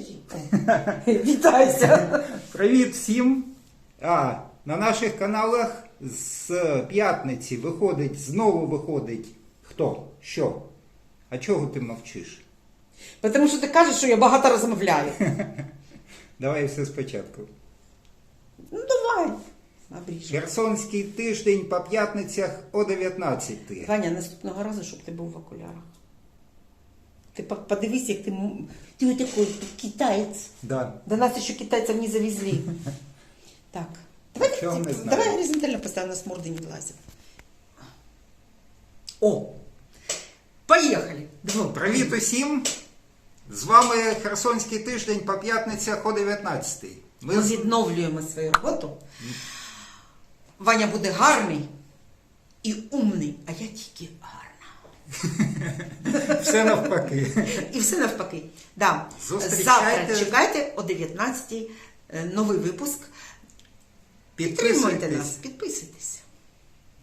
жінка. Вітайся. Привіт всім! А, на наших каналах з п'ятниці виходить, знову виходить хто? Що? А чого ти мовчиш? Тому що ти кажеш, що я багато розмовляю. Давай все спочатку. Ну давай. Обріж. Херсонський тиждень по п'ятницях о 19. Ваня, наступного разу, щоб ти був в окулярах. Ти подивись, як ти. Ти такий китаєць. Да. До нас ще китайців не завезли. Так. Давай, Чого не давай, знаю. давай горизонтально поставимо, с морды не влазим. О! Поехали! Привіт усім! З вами Херсонський тиждень по п'ятницях о 19. Ми Ми відновлюємо свою роботу. Ваня буде гарний і умний, а я тільки гарна. все навпаки. І все навпаки. Да. Завтра чекайте о 19 новий випуск. Підтримуйте нас, підписуйтесь.